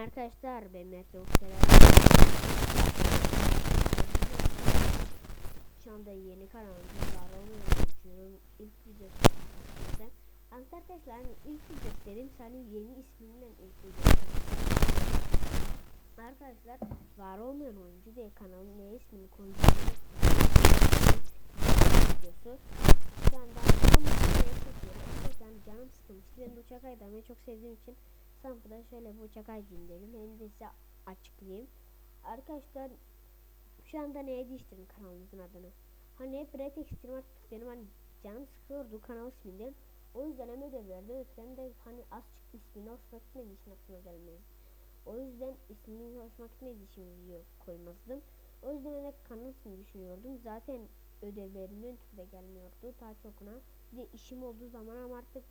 arkadaşlar ben Mert Yavuz Şu anda yeni kanalımız var oyuncunun ilk videosu. Aslında arkadaşlar ilk video dedim senin yeni isminle ilk video Arkadaşlar var olmayan oyuncu diye kanalın ne ismini koyacağım videosu. Şu anda tam yani canım sıkılmıştı. Ben bu uçak aydamayı çok sevdiğim için Sampı'da şöyle bu uçak aydın dedim. Hem de size açıklayayım. Arkadaşlar şu anda neye değiştirdim kanalımızın adını. Hani hep red extreme artık benim hani canım sıkıyordu kanal isminden. O yüzden hem ödev verdi hem de hani az çıktı ismini hoşuma gitmediği için aklıma gelmedi. O yüzden ismini hoşuma gitmediği için video koymazdım. O yüzden de kanal ismini düşünüyordum. Zaten ödevlerimin de gelmiyordu. Daha çokuna. Bir de işim olduğu zaman ama artık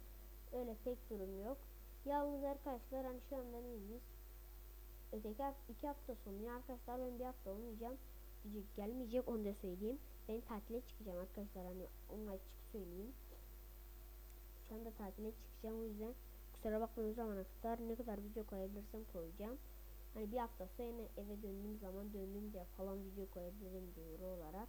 öyle pek durum yok. Yalnız arkadaşlar hani şu anda neyiz? Öteki hafta, iki hafta sonu arkadaşlar ben bir hafta olmayacağım. Video gelmeyecek onu da söyleyeyim. Ben tatile çıkacağım arkadaşlar hani onu açık söyleyeyim. Şu anda tatile çıkacağım o yüzden kusura bakmayın o zamana kadar ne kadar video koyabilirsem koyacağım. Hani bir hafta sonra eve döndüğüm zaman döndüğümde falan video koyabilirim duyuru olarak.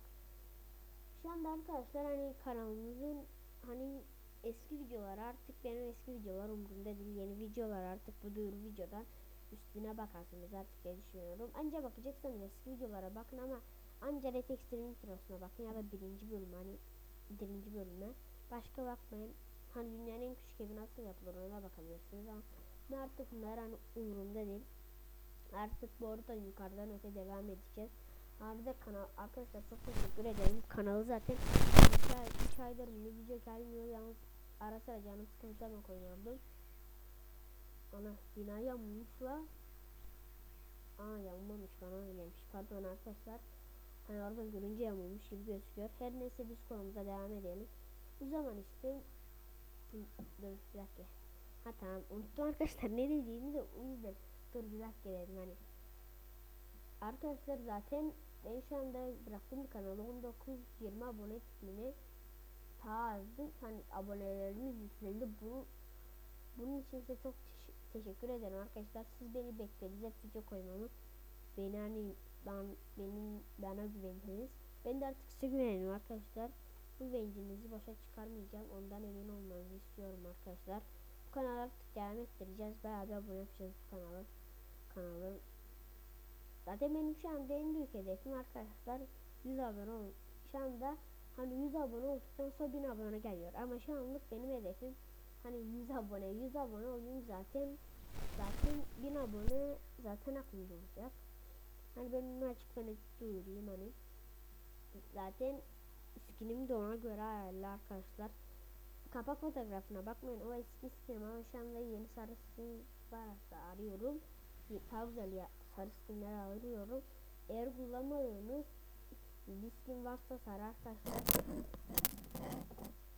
Şu anda arkadaşlar hani kanalımızın hani eski videolar artık benim eski videolar umurumda değil. Yeni videolar artık bu duyuru videodan üstüne bakarsınız artık diye düşünüyorum. Anca bakacaksanız eski videolara bakın ama anca Extreme introsuna bakın ya da birinci bölüm hani birinci bölüme. Başka bakmayın. Hani dünyanın en küçük evi nasıl yapılır ona bakabilirsiniz ama artık bunlar hani umurumda değil. Artık arada yukarıdan öte devam edeceğiz. Arada kanal arkadaşlar çok teşekkür ederim. Kanalı zaten 3 aydır video gelmiyor yalnız sıra canım sıkıntı koyuyordum. Ana bina yanmış la. Aa yanmamış bana öyleymiş. Pardon arkadaşlar. Hani oradan görünce yanmamış gibi gözüküyor. Her neyse biz konumuza devam edelim. Bu zaman işte Dur bir dakika. Ha tamam unuttum arkadaşlar ne dediğimi de o yüzden dur bir dakika dedim hani. Arkadaşlar zaten ben şu anda bıraktım bir kanalı 19-20 abone ismini ta azdı. Hani abonelerimiz yükseldi. Bu bunun için size çok teşekkür ederim arkadaşlar. Siz beni beklediniz hep video koymamı. Beni hani ben benim bana güvendiniz. Ben de artık size güveniyorum arkadaşlar. Bu güvencinizi boşa çıkarmayacağım. Ondan emin olmanızı istiyorum arkadaşlar. Bu kanalı artık devam ettireceğiz. Bir abone yapacağız bu kanalı. Kanalı. Zaten benim şu anda en büyük hedefim arkadaşlar 100 abone ol. Şu anda hani 100 abone olduktan sonra 1000 abone geliyor. Ama şu anlık benim hedefim hani 100 abone 100 abone olayım zaten zaten 1000 abone zaten aklımda olacak. Hani ben bunu açık ve net duyurayım hani. Zaten skinim de ona göre ayarlı arkadaşlar. Kapak fotoğrafına bakmayın o eski skinim ama şu anda yeni sarı skin varsa arıyorum. Ya, sarı skinler arıyorum. Eğer kullanmadığınız bir skin varsa sarı arkadaşlar.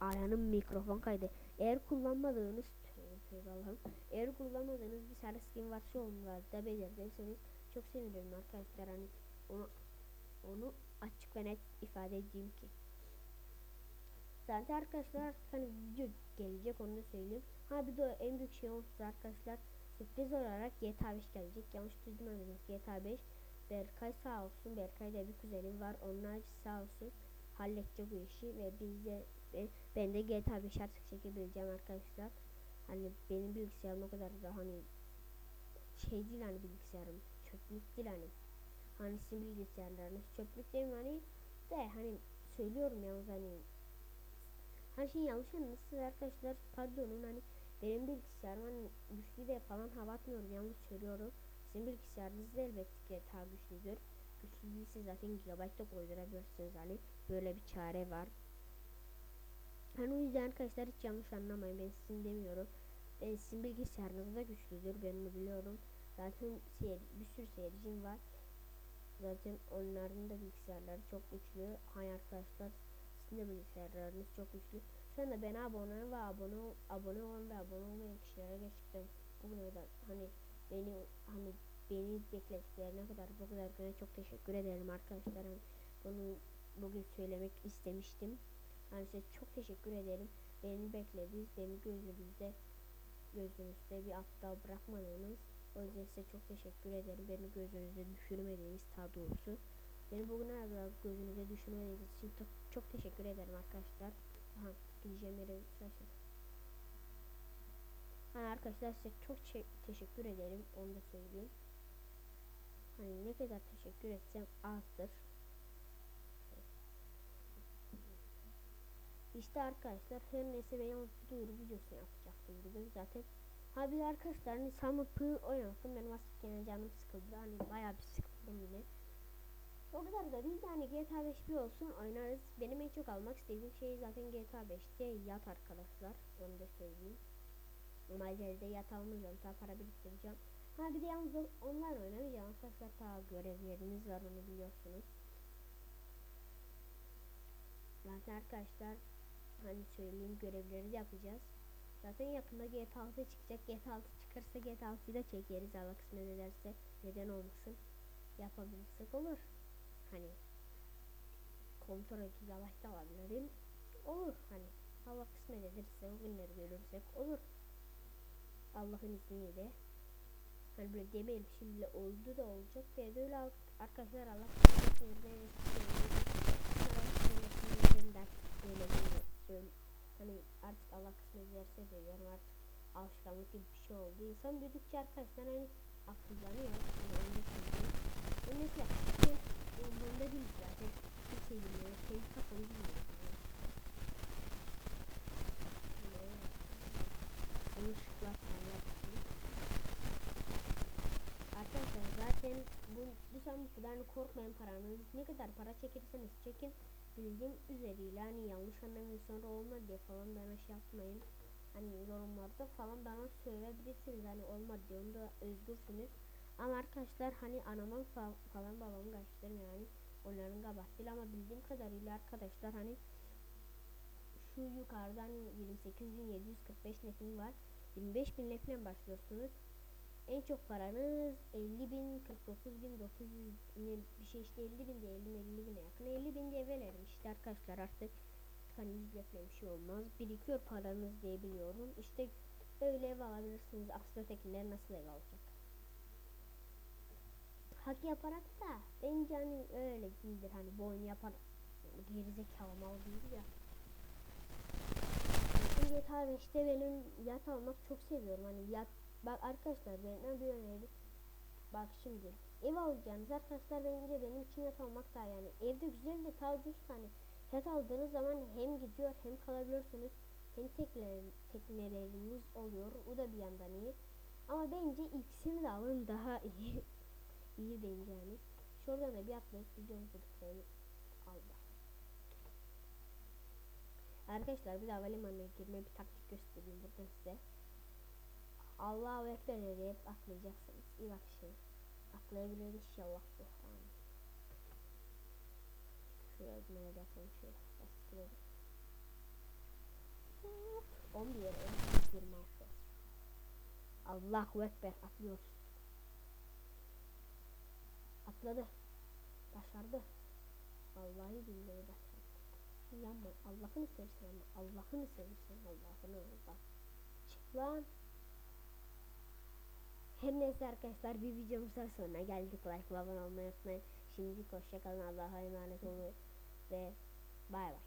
Ayağının mikrofon kaydı. Eğer kullanmadığınız Allah'ım. Eğer kullanmadığınız bir sarı skin varsa onlarda belirtirseniz çok sevinirim arkadaşlar. Hani onu onu açık ve net ifade edeyim ki. Zaten arkadaşlar hani video gelecek onu da söyleyeyim. Ha bir de en büyük şey olsun arkadaşlar. Sürpriz olarak GTA 5 gelecek. Yanlış duymadınız GTA 5. Berkay sağ olsun. Berkay da bir kuzenim var. Onlar sağ olsun. Halledecek bu işi ve biz de ben, ben de GTA 5 artık çekebileceğim arkadaşlar. Hani benim bilgisayarım o kadar da hani şey değil hani bilgisayarım. Çöplük değil hani. Hani sizin bilgisayarlarınız çöplük değil mi hani de hani söylüyorum yalnız hani her şey yanlış anlamışsınız arkadaşlar. Pardon hani benim bilgisayarım hani güçlü de falan hava atmıyorum yanlış söylüyorum. Sizin bilgisayarınız da elbette ki daha güçlüdür. Güçlü değilse zaten gigabyte koydurabilirsiniz hani böyle bir çare var. Hani o yüzden arkadaşlar hiç yanlış anlamayın ben sizin demiyorum. Ben sizin bilgisayarınız da güçlüdür ben onu biliyorum. Zaten seyir, bir sürü seyircim var. Zaten onların da bilgisayarları çok güçlü. Hani arkadaşlar sizin de bilgisayarlarınız çok güçlü. Şu anda ben abone ve abone abone olan ve abone olmayan kişilere gerçekten bugüne kadar hani beni hani beni beklediklerine kadar bu kadar güne çok teşekkür ederim arkadaşlar. Hani bunu bugün söylemek istemiştim. Hani size çok teşekkür ederim. Beni beklediniz, beni gözünüzde gözünüzde bir aptal bırakmadınız. O yüzden size çok teşekkür ederim. Beni gözünüze düşürmediğiniz daha doğrusu. Beni bugüne kadar gözünüze düşürmediğiniz için çok, çok teşekkür ederim arkadaşlar. Aha gideceğim yere şaşırdım. Hani arkadaşlar size çok çe- teşekkür ederim. Onu da söyleyeyim. Hani ne kadar teşekkür etsem azdır. İşte arkadaşlar her neyse ben yalnız duyuru videosu yapacaktım bugün zaten. Ha bir arkadaşlar hani Summer Pı oynattım. Benim aslında canım sıkıldı. Hani bayağı bir sıkıldım yine. O kadar da değil de hani GTA 5 bir olsun oynarız. Benim en çok almak istediğim şey zaten GTA 5'te yat arkadaşlar. Onu da söyleyeyim. Normalde de yat almayacağım. Daha para biriktireceğim. Ha bir de yalnız o- online oynamayacağım arkadaşlar. Daha görevlerimiz var onu biliyorsunuz. Zaten arkadaşlar hani söyleyeyim görevleri de yapacağız. Zaten yakında GTA 6 çıkacak. GTA 6 çıkarsa GTA 6'yı da çekeriz. Allah kısmet ederse neden olmasın. Yapabilirsek olur. Hani kontrol gigabyte da alabilirim. Olur hani. Allah kısmet ederse o günleri görürsek olur. Allah'ın izniyle. Hani böyle demeyelim şimdi oldu da olacak diye de öyle arkadaşlar Allah hani artık Allah kısmet ederse diyorum artık alışkanlık gibi bir şey oldu. İnsan büyüdükçe arkadaşlar hani akıllanıyor. Yani söyleyeyim. Ben mesela şey umurumda değil zaten. Hiç şey bilmiyorum. Şey kapalı bilmiyorum. Yani ışıklar falan Arkadaşlar zaten bu sandıklarını korkmayın paranız. Ne kadar para çekerseniz çekin bildiğim üzeriyle hani yanlış anlamayın sonra olma diye falan bana şey yapmayın. Hani yorumlarda falan bana söyleyebilirsiniz hani olmadı diye onu da özgürsünüz. Ama arkadaşlar hani anamın fa- falan babamın kardeşlerim yani onların kabahati değil ama bildiğim kadarıyla arkadaşlar hani şu yukarıdan 28.745 netim var. 25.000 netle başlıyorsunuz. En çok paranız 50 bin, 49 bin, 900 ne bir şey işte 50 bin de 50 bin, 50 bine yakın. 50 bin diye verelim işte arkadaşlar artık hani yüzleşme bir şey olmaz. Birikiyor paranız diye biliyorum. İşte öyle ev alabilirsiniz. Aksi ötekiler nasıl ev alacak? Hak yaparak da bence hani öyle değildir hani boyun yapan gerizekalı mal değil ya. GTA 5'te benim yat almak çok seviyorum. Hani yat bak arkadaşlar benden bir öneri. Bak şimdi ev alacağınız arkadaşlar bence benim için yat almak da yani evde güzel de ta ucuz hani yat aldığınız zaman hem gidiyor hem kalabiliyorsunuz hem tekne, tekneleriniz oluyor. O da bir yandan iyi. Ama bence ikisini de alın daha iyi. iyi bence yani. Şuradan da bir atlayıp videomuzu bitirelim. Allah. Arkadaşlar bir de havalimanına girme bir taktik göstereyim buradan size. Allahu Ekber deyip atlayacaksınız. İyi bak şimdi. Atlayabilir inşallah bu. Şuraya böyle yapalım şöyle. Bastıralım. 11, 12, 26. Allahu Ekber atlıyoruz. Atladı. Başardı. Vallahi billahi başardı. Yanma. Allah'ını seversen. Allah'ını seversen Allah'ını Allah. Çık lan. Her neyse arkadaşlar bir videomuzdan sonra geldik. Like ve abone olmayı unutmayın. Şimdi hoşçakalın. Allah'a emanet olun. Ve bay bay.